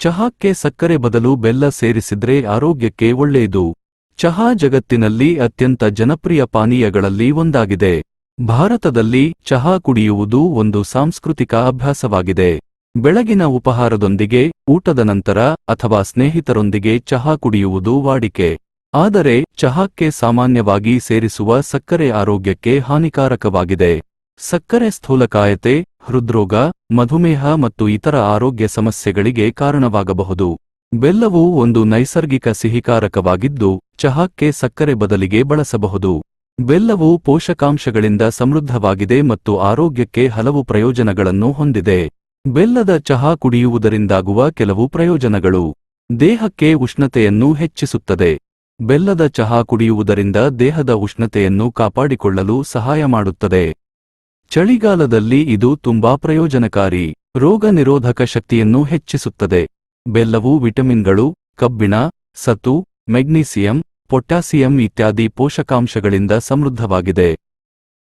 ಚಹಾಕ್ಕೆ ಸಕ್ಕರೆ ಬದಲು ಬೆಲ್ಲ ಸೇರಿಸಿದ್ರೆ ಆರೋಗ್ಯಕ್ಕೆ ಒಳ್ಳೆಯದು. ಚಹಾ ಜಗತ್ತಿನಲ್ಲಿ ಅತ್ಯಂತ ಜನಪ್ರಿಯ ಪಾನೀಯಗಳಲ್ಲಿ ಒಂದಾಗಿದೆ. ಭಾರತದಲ್ಲಿ ಚಹಾ ಕುಡಿಯುವುದು ಒಂದು ಸಾಂಸ್ಕೃತಿಕ ಅಭ್ಯಾಸವಾಗಿದೆ. ಬೆಳಗಿನ ಉಪಹಾರದೊಂದಿಗೆ, ಊಟದ ನಂತರ ಅಥವಾ ಸ್ನೇಹಿತರೊಂದಿಗೆ ಚಹಾ ಕುಡಿಯುವುದು ವಾಡಿಕೆ. ಆದರೆ ಚಹಾಕ್ಕೆ ಸಾಮಾನ್ಯವಾಗಿ ಸೇರಿಸುವ ಸಕ್ಕರೆ ಆರೋಗ್ಯಕ್ಕೆ ಹಾನಿಕಾರಕವಾಗಿದೆ. ಸಕ್ಕರೆ ಸ್ಥೂಲಕಾಯತೆ ಹೃದ್ರೋಗ, ಮಧುಮೇಹ ಮತ್ತು ಇತರ ಆರೋಗ್ಯ ಸಮಸ್ಯೆಗಳಿಗೆ ಕಾರಣವಾಗಬಹುದು. ಬೆಲ್ಲವು ಒಂದು ನೈಸರ್ಗಿಕ ಸಿಹಿಕಾರಕವಾಗಿದ್ದು, ಚಹಾಕ್ಕೆ ಸಕ್ಕರೆ ಬದಲಿಗೆ ಬಳಸಬಹುದು. ಬೆಲ್ಲವು ಪೋಷಕಾಂಶಗಳಿಂದ ಸಮೃದ್ಧವಾಗಿದೆ ಮತ್ತು ಆರೋಗ್ಯಕ್ಕೆ ಹಲವು ಪ್ರಯೋಜನಗಳನ್ನು ಹೊಂದಿದೆ. ಬೆಲ್ಲದ ಚಹಾ ಕುಡಿಯುವುದರಿಂದಾಗುವ ಕೆಲವು ಪ್ರಯೋಜನಗಳು. ದೇಹಕ್ಕೆ ಉಷ್ಣತೆಯನ್ನು ಹೆಚ್ಚಿಸುತ್ತದೆ. ಬೆಲ್ಲದ ಚಹಾ ಕುಡಿಯುವುದರಿಂದ ದೇಹದ ಉಷ್ಣತೆಯನ್ನು ಕಾಪಾಡಿಕೊಳ್ಳಲು ಸಹಾಯ ಮಾಡುತ್ತದೆ. ಚಳಿಗಾಲದಲ್ಲಿ ಇದು ತುಂಬಾ ಪ್ರಯೋಜನಕಾರಿ, ರೋಗ ನಿರೋಧಕ ಶಕ್ತಿಯನ್ನು ಹೆಚ್ಚಿಸುತ್ತದೆ. ಬೆಲ್ಲವು, ವಿಟಮಿನ್ಗಳು, ಕಬ್ಬಿಣ ಸತು ಮೆಗ್ನೀಸಿಯಂ, ಪೊಟ್ಯಾಸಿಯಂ ಇತ್ಯಾದಿ ಪೋಷಕಾಂಶಗಳಿಂದ ಸಮೃದ್ಧವಾಗಿದೆ.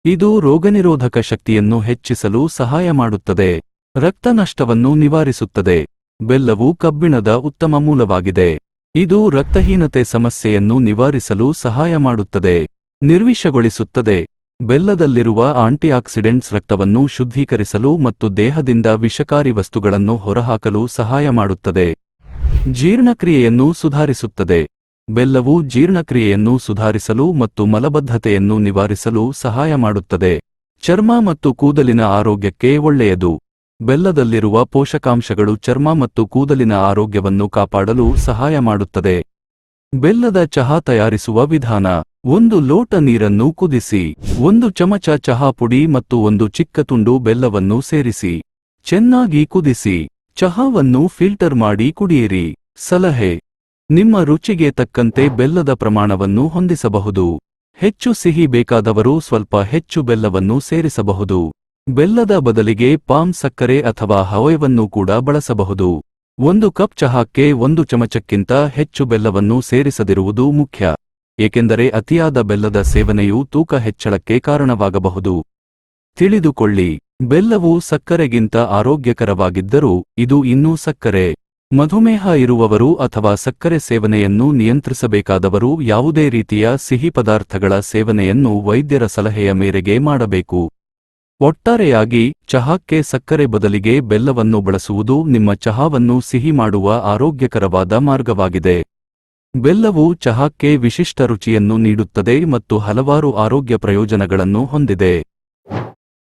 ಇದು ರೋಗನಿರೋಧಕ ಶಕ್ತಿಯನ್ನು ಹೆಚ್ಚಿಸಲು ಸಹಾಯ ಮಾಡುತ್ತದೆ. ರಕ್ತನಷ್ಟವನ್ನು ನಿವಾರಿಸುತ್ತದೆ. ಬೆಲ್ಲವು ಕಬ್ಬಿಣದ ಉತ್ತಮ ಮೂಲವಾಗಿದೆ. ಇದು ರಕ್ತಹೀನತೆ ಸಮಸ್ಯೆಯನ್ನು ನಿವಾರಿಸಲು ಸಹಾಯ ಮಾಡುತ್ತದೆ. ನಿರ್ವಿಷಗೊಳಿಸುತ್ತದೆ. ಬೆಲ್ಲದಲ್ಲಿರುವ ಆಂಟಿಆಕ್ಸಿಡೆಂಟ್ಸ್ ರಕ್ತವನ್ನು ಶುದ್ಧೀಕರಿಸಲು ಮತ್ತು ದೇಹದಿಂದ ವಿಷಕಾರಿ ವಸ್ತುಗಳನ್ನು ಹೊರಹಾಕಲು ಸಹಾಯ ಮಾಡುತ್ತದೆ. ಜೀರ್ಣಕ್ರಿಯೆಯನ್ನು ಸುಧಾರಿಸುತ್ತದೆ. ಬೆಲ್ಲವು ಜೀರ್ಣಕ್ರಿಯೆಯನ್ನು ಸುಧಾರಿಸಲು ಮತ್ತು ಮಲಬದ್ಧತೆಯನ್ನು ನಿವಾರಿಸಲು ಸಹಾಯ ಮಾಡುತ್ತದೆ. ಚರ್ಮ ಮತ್ತು ಕೂದಲಿನ ಆರೋಗ್ಯಕ್ಕೆ ಒಳ್ಳೆಯದು. ಬೆಲ್ಲದಲ್ಲಿರುವ ಪೋಷಕಾಂಶಗಳು ಚರ್ಮ ಮತ್ತು ಕೂದಲಿನ ಆರೋಗ್ಯವನ್ನು ಕಾಪಾಡಲು ಸಹಾಯ ಮಾಡುತ್ತದೆ. ಬೆಲ್ಲದ ಚಹಾ ತಯಾರಿಸುವ ವಿಧಾನ. ಒಂದು ಲೋಟ ನೀರನ್ನು ಕುದಿಸಿ, ಒಂದು ಚಮಚ ಚಹಾ ಪುಡಿ ಮತ್ತು ಒಂದು ಚಿಕ್ಕ ತುಂಡು ಬೆಲ್ಲವನ್ನು ಸೇರಿಸಿ. ಚೆನ್ನಾಗಿ ಕುದಿಸಿ, ಚಹಾವನ್ನು ಫಿಲ್ಟರ್ ಮಾಡಿ ಕುಡಿಯಿರಿ. ಸಲಹೆ. ನಿಮ್ಮ ರುಚಿಗೆ ತಕ್ಕಂತೆ ಬೆಲ್ಲದ ಪ್ರಮಾಣವನ್ನು ಹೊಂದಿಸಬಹುದು. ಹೆಚ್ಚು ಸಿಹಿ ಬೇಕಾದವರು ಸ್ವಲ್ಪ ಹೆಚ್ಚು ಬೆಲ್ಲವನ್ನು ಸೇರಿಸಬಹುದು. ಬೆಲ್ಲದ ಬದಲಿಗೆ ಪಾಮ್ ಸಕ್ಕರೆ ಅಥವಾ ಹವಯವನ್ನು ಕೂಡ ಬಳಸಬಹುದು. ಒಂದು ಕಪ್ ಚಹಾಕ್ಕೆ ಒಂದು ಚಮಚಕ್ಕಿಂತ ಹೆಚ್ಚು ಬೆಲ್ಲವನ್ನು ಸೇರಿಸದಿರುವುದು ಮುಖ್ಯ. ಏಕೆಂದರೆ ಅತಿಯಾದ ಬೆಲ್ಲದ ಸೇವನೆಯು ತೂಕ ಹೆಚ್ಚಳಕ್ಕೆ ಕಾರಣವಾಗಬಹುದು. ತಿಳಿದುಕೊಳ್ಳಿ, ಬೆಲ್ಲವು ಸಕ್ಕರೆಗಿಂತ ಆರೋಗ್ಯಕರವಾಗಿದ್ದರೂ ಇದು ಇನ್ನೂ ಸಕ್ಕರೆ. ಮಧುಮೇಹ ಇರುವವರು ಅಥವಾ ಸಕ್ಕರೆ ಸೇವನೆಯನ್ನು ನಿಯಂತ್ರಿಸಬೇಕಾದವರು ಯಾವುದೇ ರೀತಿಯ ಸಿಹಿ ಪದಾರ್ಥಗಳ ಸೇವನೆಯನ್ನು ವೈದ್ಯರ ಸಲಹೆಯ ಮೇರೆಗೆ ಮಾಡಬೇಕು. ಒಟ್ಟಾರೆಯಾಗಿ ಚಹಾಕ್ಕೆ ಸಕ್ಕರೆ ಬದಲಿಗೆ ಬೆಲ್ಲವನ್ನು ಬಳಸುವುದು ನಿಮ್ಮ ಚಹಾವನ್ನು ಸಿಹಿ ಮಾಡುವ ಆರೋಗ್ಯಕರವಾದ ಮಾರ್ಗವಾಗಿದೆ. ಬೆಲ್ಲವು ಚಹಾಕ್ಕೆ ವಿಶಿಷ್ಟ ರುಚಿಯನ್ನು ನೀಡುತ್ತದೆ ಮತ್ತು ಹಲವಾರು ಆರೋಗ್ಯ ಪ್ರಯೋಜನಗಳನ್ನು ಹೊಂದಿದೆ.